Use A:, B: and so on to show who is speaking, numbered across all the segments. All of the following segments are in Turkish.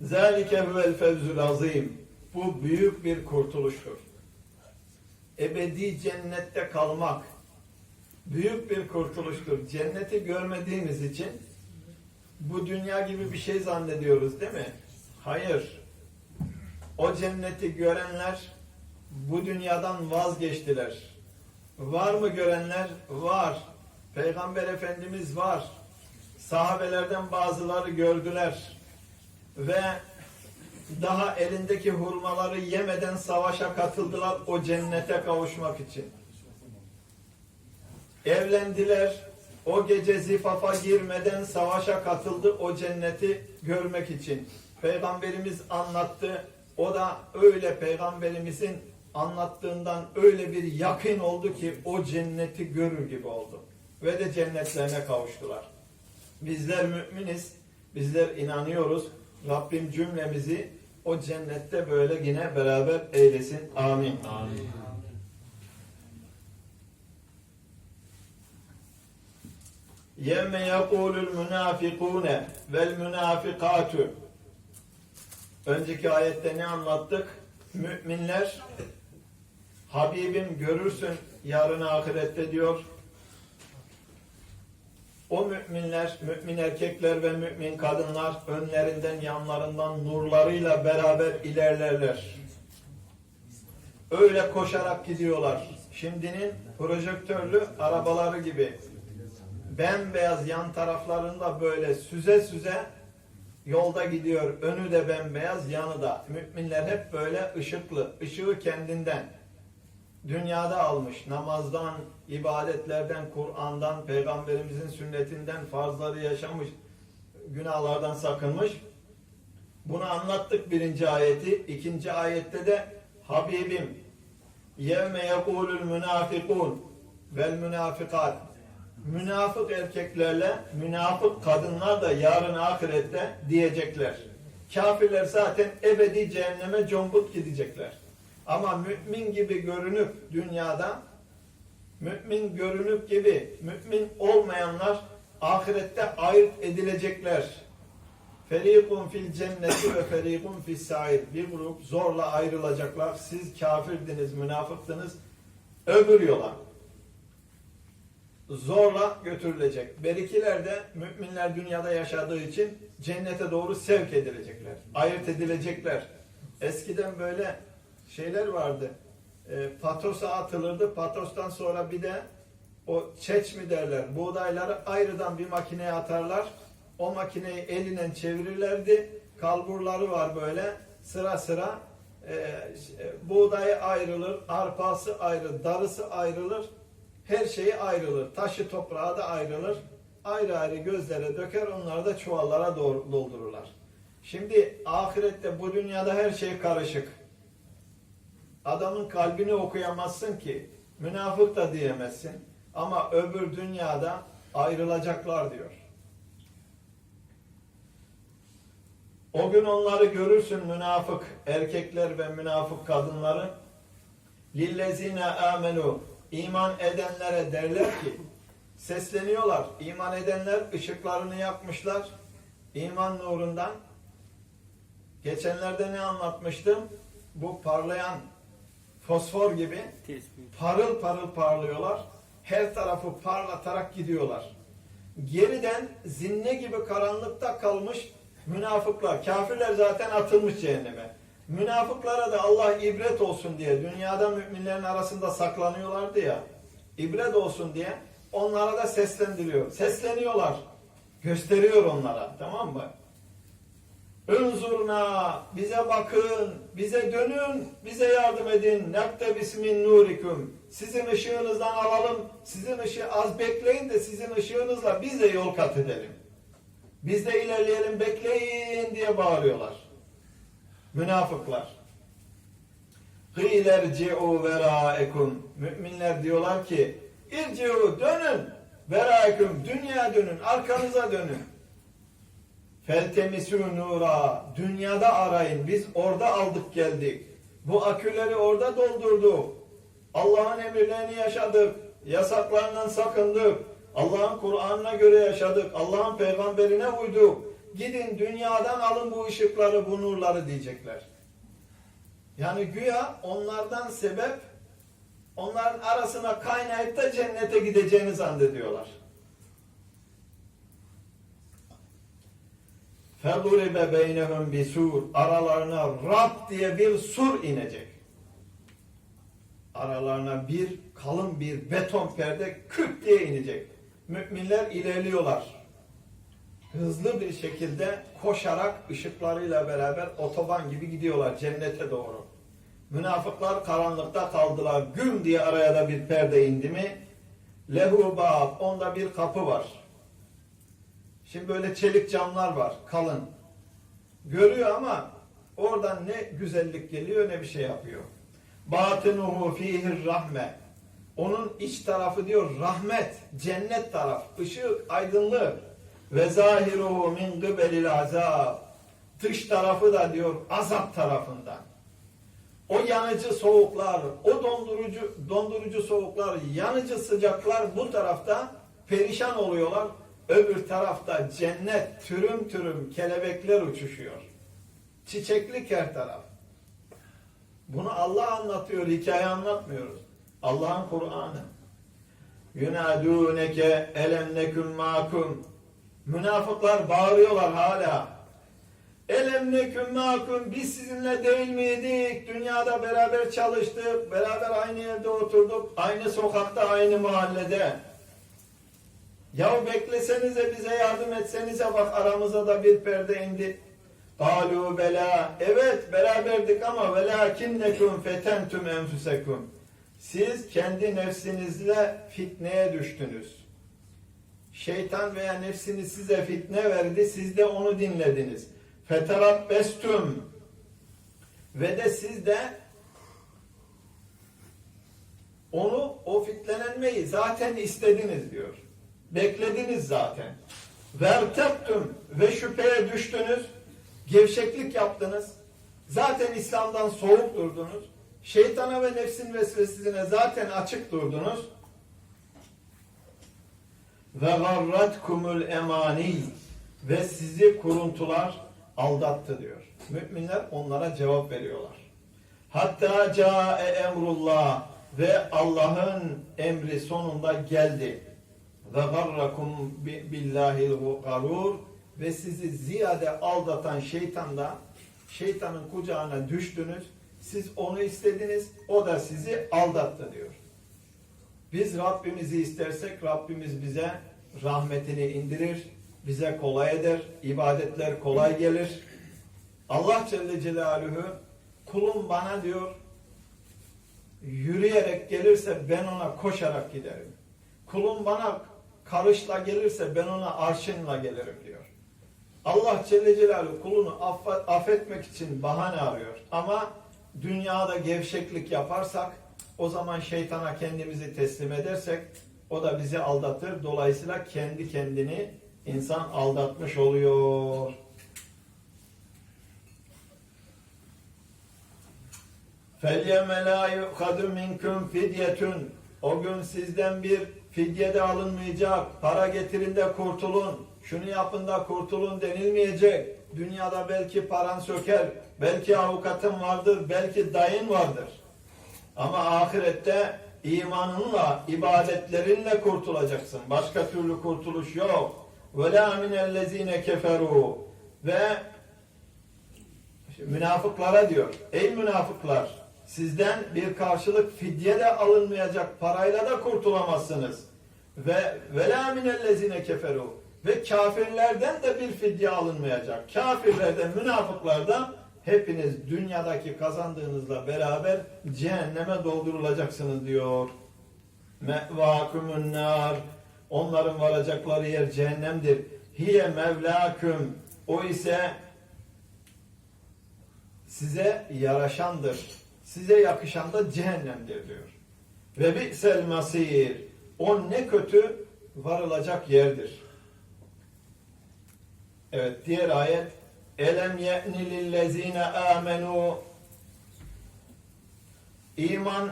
A: Zalike huvel fevzul azim. Bu büyük bir kurtuluştur. Ebedi cennette kalmak büyük bir kurtuluştur. Cenneti görmediğimiz için bu dünya gibi bir şey zannediyoruz değil mi? Hayır. O cenneti görenler bu dünyadan vazgeçtiler. Var mı görenler? Var. Peygamber Efendimiz var. Sahabelerden bazıları gördüler. Ve daha elindeki hurmaları yemeden savaşa katıldılar o cennete kavuşmak için. Evlendiler. O gece zifafa girmeden savaşa katıldı o cenneti görmek için. Peygamberimiz anlattı. O da öyle peygamberimizin anlattığından öyle bir yakın oldu ki o cenneti görür gibi oldu. Ve de cennetlerine kavuştular. Bizler müminiz. Bizler inanıyoruz. Rabbim cümlemizi o cennette böyle yine beraber eylesin. Amin.
B: Amin.
A: Yevme yekulul münafikune vel münafikatü Önceki ayette ne anlattık? Müminler Habibim görürsün yarın ahirette diyor. O müminler, mümin erkekler ve mümin kadınlar önlerinden yanlarından nurlarıyla beraber ilerlerler. Öyle koşarak gidiyorlar. Şimdinin projektörlü arabaları gibi bembeyaz yan taraflarında böyle süze süze yolda gidiyor. Önü de bembeyaz, yanı da. Müminler hep böyle ışıklı. ışığı kendinden. Dünyada almış. Namazdan, ibadetlerden, Kur'an'dan, Peygamberimizin sünnetinden farzları yaşamış. Günahlardan sakınmış. Bunu anlattık birinci ayeti. İkinci ayette de Habibim yevme yekulul münafikun vel münafikat münafık erkeklerle münafık kadınlar da yarın ahirette diyecekler. Kafirler zaten ebedi cehenneme combut gidecekler. Ama mümin gibi görünüp dünyada mümin görünüp gibi mümin olmayanlar ahirette ayırt edilecekler. Ferikun fil cenneti ve ferikun fis sair. Bir grup zorla ayrılacaklar. Siz kafirdiniz, münafıktınız. Öbür yola zorla götürülecek. Berikiler de müminler dünyada yaşadığı için cennete doğru sevk edilecekler. Ayırt edilecekler. Eskiden böyle şeyler vardı. E, patosa atılırdı. Patostan sonra bir de o çeç mi derler. Buğdayları ayrıdan bir makineye atarlar. O makineyi elinden çevirirlerdi. Kalburları var böyle sıra sıra. E, e, buğdayı ayrılır, arpası ayrılır, darısı ayrılır her şeyi ayrılır. Taşı toprağa da ayrılır. Ayrı ayrı gözlere döker onları da çuvallara doldururlar. Şimdi ahirette bu dünyada her şey karışık. Adamın kalbini okuyamazsın ki. Münafık da diyemezsin. Ama öbür dünyada ayrılacaklar diyor. O gün onları görürsün münafık erkekler ve münafık kadınları. Lillezine amenu iman edenlere derler ki sesleniyorlar. İman edenler ışıklarını yakmışlar. iman nurundan. Geçenlerde ne anlatmıştım? Bu parlayan fosfor gibi parıl parıl parlıyorlar. Her tarafı parlatarak gidiyorlar. Geriden zinne gibi karanlıkta kalmış münafıklar. Kafirler zaten atılmış cehenneme. Münafıklara da Allah ibret olsun diye dünyada müminlerin arasında saklanıyorlardı ya ibret olsun diye onlara da seslendiriyor. Sesleniyorlar. Gösteriyor onlara. Tamam mı? Önzurna bize bakın, bize dönün, bize yardım edin. Nakte bismin nurikum. Sizin ışığınızdan alalım. Sizin ışığı az bekleyin de sizin ışığınızla biz de yol kat edelim. Biz de ilerleyelim bekleyin diye bağırıyorlar. Münafıklar. Hîlerci'u verâekum. Müminler diyorlar ki irci'u dönün. Verâekum. Dünya dönün. Arkanıza dönün. Feltemisû nura. Dünyada arayın. Biz orada aldık geldik. Bu aküleri orada doldurduk. Allah'ın emirlerini yaşadık. Yasaklarından sakındık. Allah'ın Kur'an'ına göre yaşadık. Allah'ın peygamberine uyduk. gidin dünyadan alın bu ışıkları, bu nurları diyecekler. Yani güya onlardan sebep onların arasına kaynayıp da cennete gideceğini zannediyorlar. فَضُرِبَ بَيْنَهُمْ بِسُورٍ Aralarına Rab diye bir sur inecek. Aralarına bir kalın bir beton perde küt diye inecek. Müminler ilerliyorlar. Hızlı bir şekilde koşarak ışıklarıyla beraber otoban gibi gidiyorlar cennete doğru. Münafıklar karanlıkta kaldılar. Güm diye araya da bir perde indi mi? Lehu bab. Onda bir kapı var. Şimdi böyle çelik camlar var. Kalın. Görüyor ama oradan ne güzellik geliyor ne bir şey yapıyor. Batinuhu fihir rahme. Onun iç tarafı diyor rahmet, cennet taraf, ışık, aydınlık. Ve zahiruhu min gıbelil azab. Dış tarafı da diyor azap tarafından. O yanıcı soğuklar, o dondurucu dondurucu soğuklar, yanıcı sıcaklar bu tarafta perişan oluyorlar. Öbür tarafta cennet türüm türüm kelebekler uçuşuyor. Çiçeklik her taraf. Bunu Allah anlatıyor, hikaye anlatmıyoruz. Allah'ın Kur'an'ı. Yunadûneke elem neküm mâkum. Münafıklar bağırıyorlar hala. Elem neküm mâkum. Biz sizinle değil miydik? Dünyada beraber çalıştık, beraber aynı evde oturduk, aynı sokakta, aynı mahallede. Ya beklesenize bize yardım etsenize bak aramıza da bir perde indi. Kalu bela. Evet beraberdik ama velakinnekum fetentum enfusekum. Siz kendi nefsinizle fitneye düştünüz. Şeytan veya nefsiniz size fitne verdi, siz de onu dinlediniz. Feterabbestum. Ve de siz de onu, o fitlenenmeyi zaten istediniz diyor. Beklediniz zaten. Verteptüm ve şüpheye düştünüz. Gevşeklik yaptınız. Zaten İslam'dan soğuk durdunuz. Şeytana ve nefsin vesvesesine zaten açık durdunuz. Ve garratkumul emani ve sizi kuruntular aldattı diyor. Müminler onlara cevap veriyorlar. Hatta cae emrullah ve Allah'ın emri sonunda geldi. Ve garrakum billahil garur ve sizi ziyade aldatan şeytanda şeytanın kucağına düştünüz. Siz onu istediniz, o da sizi aldattı diyor. Biz Rabbimizi istersek Rabbimiz bize rahmetini indirir, bize kolay eder, ibadetler kolay gelir. Allah Celle Celaluhu kulum bana diyor yürüyerek gelirse ben ona koşarak giderim. Kulum bana karışla gelirse ben ona arşınla gelirim diyor. Allah Celle Celaluhu kulunu affet, affetmek için bahane arıyor. Ama dünyada gevşeklik yaparsak o zaman şeytana kendimizi teslim edersek o da bizi aldatır. Dolayısıyla kendi kendini insan aldatmış oluyor. فَالْيَمَ لَا يُؤْخَدُ مِنْكُمْ فِدْيَةٌ O gün sizden bir fidye de alınmayacak. Para getirin de kurtulun. Şunu yapın da kurtulun denilmeyecek. Dünyada belki paran söker. Belki avukatın vardır. Belki dayın vardır. Ama ahirette imanınla, ibadetlerinle kurtulacaksın. Başka türlü kurtuluş yok. وَلَا مِنَ الَّذ۪ينَ كَفَرُوا Ve münafıklara diyor. Ey münafıklar! Sizden bir karşılık fidye de alınmayacak. Parayla da kurtulamazsınız. ve velâ minellezine keferu ve kafirlerden de bir fidye alınmayacak. Kafirlerden, münafıklardan hepiniz dünyadaki kazandığınızla beraber cehenneme doldurulacaksınız diyor. Mevâkümün nâr. Onların varacakları yer cehennemdir. Hiye mevlâküm. O ise size yaraşandır. Size yakışan da cehennemdir diyor. Ve bi'sel masir. O ne kötü varılacak yerdir. Evet diğer ayet Elem ye'ni lillezine amenu İman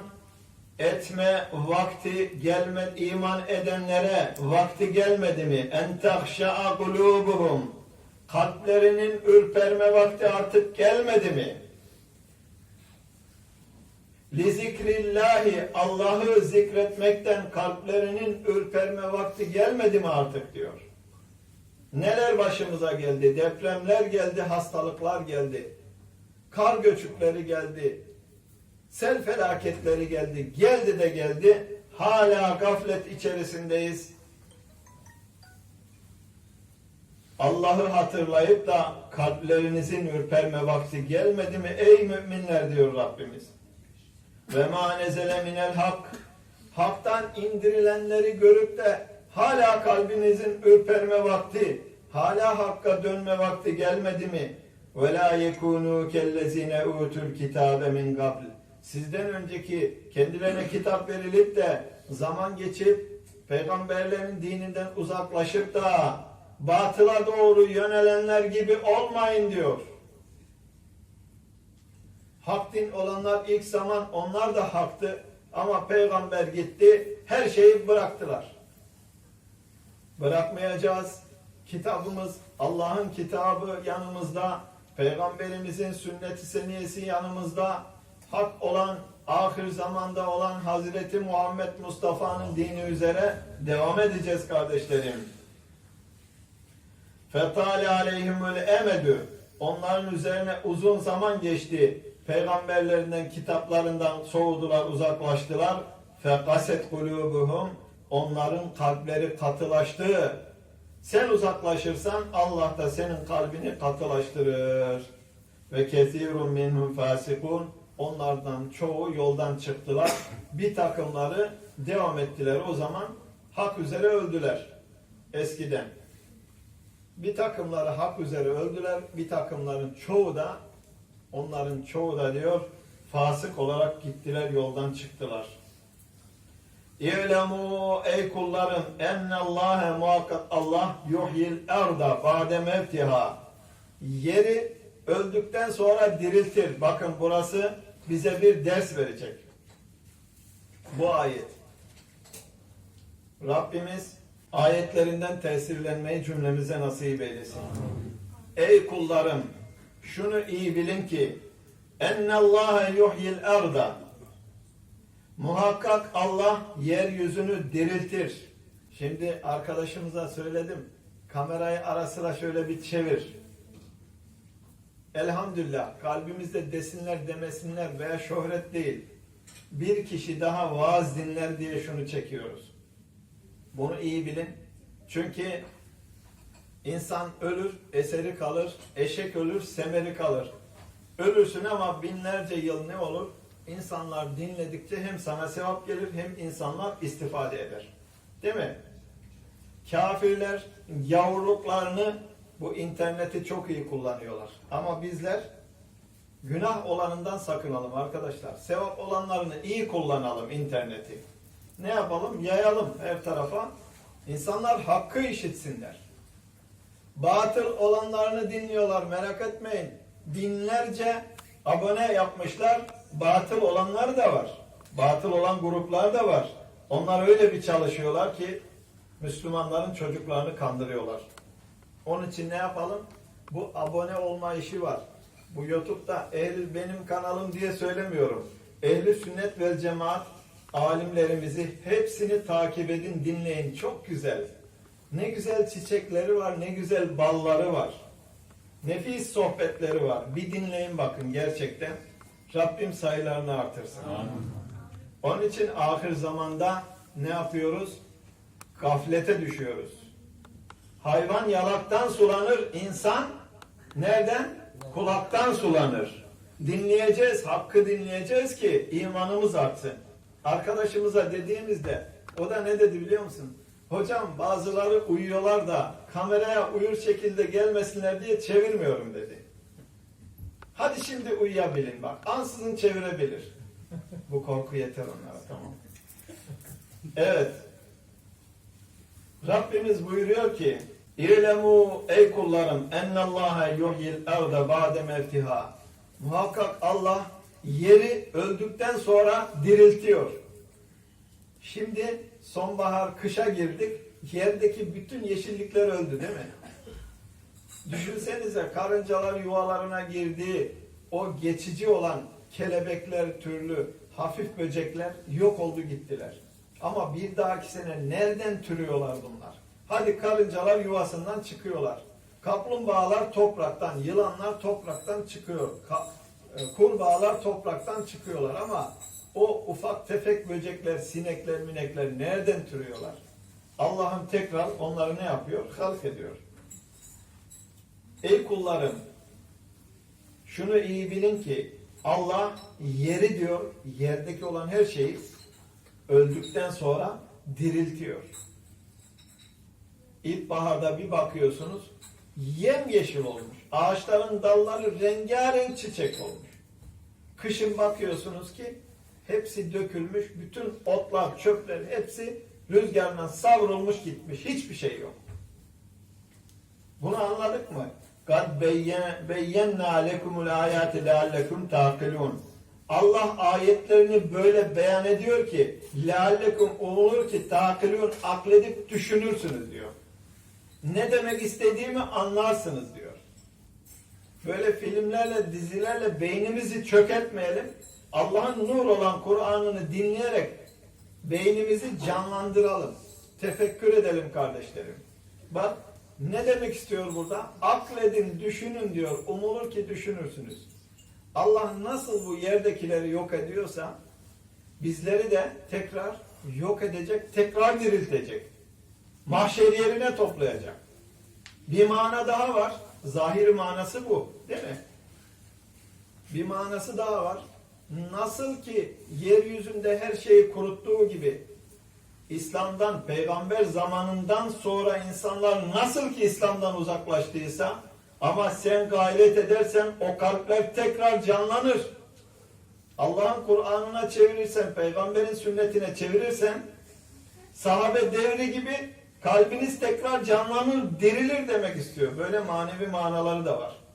A: etme vakti gelme iman edenlere vakti gelmedi mi? En tahşa'a kulubuhum kalplerinin ürperme vakti artık gelmedi mi? Lizikrillahi Allah'ı zikretmekten kalplerinin ürperme vakti gelmedi mi artık diyor. Neler başımıza geldi? Depremler geldi, hastalıklar geldi. Kar göçükleri geldi. Sel felaketleri geldi. Geldi de geldi. Hala gaflet içerisindeyiz. Allah'ı hatırlayıp da kalplerinizin ürperme vakti gelmedi mi ey müminler diyor Rabbimiz. Ve ma nezele minel hak. Hak'tan indirilenleri görüp de hala kalbinizin ürperme vakti, hala hakka dönme vakti gelmedi mi? Ve la yekunu kellezine utul kitabe min qabl. Sizden önceki kendilerine kitap verilip de zaman geçip peygamberlerin dininden uzaklaşıp da batıla doğru yönelenler gibi olmayın diyor. Hak din olanlar ilk zaman onlar da haktı ama peygamber gitti her şeyi bıraktılar. Bırakmayacağız. Kitabımız Allah'ın kitabı yanımızda, peygamberimizin sünneti seniyesi yanımızda, hak olan ahir zamanda olan Hazreti Muhammed Mustafa'nın dini üzere devam edeceğiz kardeşlerim. Fetale aleyhimül emedü. Onların üzerine uzun zaman geçti. Peygamberlerinden, kitaplarından soğudular, uzaklaştılar. Fekaset kulubuhum. Onların kalpleri katılaştı. Sen uzaklaşırsan Allah da senin kalbini katılaştırır. Ve kesirun minhum fasikun. Onlardan çoğu yoldan çıktılar. Bir takımları devam ettiler. O zaman hak üzere öldüler. Eskiden. Bir takımları hak üzere öldüler. Bir takımların çoğu da onların çoğu da diyor fasık olarak gittiler yoldan çıktılar. İ'lemu ey kullarım ennallâhe muhakkak Allah yuhyil erda ba'de mevtiha yeri öldükten sonra diriltir. Bakın burası bize bir ders verecek. Bu ayet. Rabbimiz ayetlerinden tesirlenmeyi cümlemize nasip eylesin. Ey kullarım şunu iyi bilin ki ennallâhe yuhyil erda Muhakkak Allah yeryüzünü diriltir. Şimdi arkadaşımıza söyledim. Kamerayı ara sıra şöyle bir çevir. Elhamdülillah kalbimizde desinler demesinler veya şöhret değil. Bir kişi daha vaaz dinler diye şunu çekiyoruz. Bunu iyi bilin. Çünkü insan ölür, eseri kalır. Eşek ölür, semeri kalır. Ölürsün ama binlerce yıl ne olur? İnsanlar dinledikçe hem sana sevap gelir hem insanlar istifade eder. Değil mi? Kafirler yavruluklarını bu interneti çok iyi kullanıyorlar. Ama bizler günah olanından sakınalım arkadaşlar. Sevap olanlarını iyi kullanalım interneti. Ne yapalım? Yayalım her tarafa. İnsanlar hakkı işitsinler. Batıl olanlarını dinliyorlar merak etmeyin. Binlerce abone yapmışlar. Batıl olanlar da var. Batıl olan gruplar da var. Onlar öyle bir çalışıyorlar ki Müslümanların çocuklarını kandırıyorlar. Onun için ne yapalım? Bu abone olma işi var. Bu YouTube'da ehli benim kanalım diye söylemiyorum. Ehli sünnet ve cemaat alimlerimizi hepsini takip edin, dinleyin. Çok güzel. Ne güzel çiçekleri var, ne güzel balları var. Nefis sohbetleri var. Bir dinleyin bakın gerçekten. Rabbim sayılarını artırsın. Onun için ahir zamanda ne yapıyoruz? Gaflete düşüyoruz. Hayvan yalaktan sulanır, insan nereden? Kulaktan sulanır. Dinleyeceğiz, hakkı dinleyeceğiz ki imanımız artsın. Arkadaşımıza dediğimizde o da ne dedi biliyor musun? Hocam bazıları uyuyorlar da kameraya uyur şekilde gelmesinler diye çevirmiyorum dedi. Hadi şimdi uyuyabilin bak. Ansızın çevirebilir. Bu korku yeter onlara tamam. Evet. Rabbimiz buyuruyor ki İ'lemu ey kullarım ennallâhe yuhyil erde ba'de mevtiha Muhakkak Allah yeri öldükten sonra diriltiyor. Şimdi sonbahar, kışa girdik. Yerdeki bütün yeşillikler öldü değil mi? Düşünsenize karıncalar yuvalarına girdi. O geçici olan kelebekler türlü hafif böcekler yok oldu gittiler. Ama bir dahaki sene nereden türüyorlar bunlar? Hadi karıncalar yuvasından çıkıyorlar. Kaplumbağalar topraktan, yılanlar topraktan çıkıyor. Ka- e, kurbağalar topraktan çıkıyorlar ama o ufak tefek böcekler, sinekler, minekler nereden türüyorlar? Allah'ım tekrar onları ne yapıyor? Halk ediyor. Ey kullarım, şunu iyi bilin ki Allah yeri diyor, yerdeki olan her şeyi öldükten sonra diriltiyor. İlkbaharda bir bakıyorsunuz yemyeşil olmuş. Ağaçların dalları rengarenk çiçek olmuş. Kışın bakıyorsunuz ki hepsi dökülmüş, bütün otlar, çöpler hepsi rüzgarla savrulmuş gitmiş. Hiçbir şey yok. Bunu anladık mı? Kad beyyenna lekumul ayati leallekum taqilun. Allah ayetlerini böyle beyan ediyor ki leallekum umulur ki taqilun akledip düşünürsünüz diyor. Ne demek istediğimi anlarsınız diyor. Böyle filmlerle, dizilerle beynimizi çökertmeyelim. Allah'ın nur olan Kur'an'ını dinleyerek beynimizi canlandıralım. Tefekkür edelim kardeşlerim. Bak ne demek istiyor burada? Akledin, düşünün diyor. Umulur ki düşünürsünüz. Allah nasıl bu yerdekileri yok ediyorsa bizleri de tekrar yok edecek, tekrar diriltecek. Mahşer yerine toplayacak. Bir mana daha var. Zahir manası bu. Değil mi? Bir manası daha var. Nasıl ki yeryüzünde her şeyi kuruttuğu gibi İslam'dan, peygamber zamanından sonra insanlar nasıl ki İslam'dan uzaklaştıysa ama sen gayret edersen o kalpler tekrar canlanır. Allah'ın Kur'an'ına çevirirsen, peygamberin sünnetine çevirirsen sahabe devri gibi kalbiniz tekrar canlanır, dirilir demek istiyor. Böyle manevi manaları da var.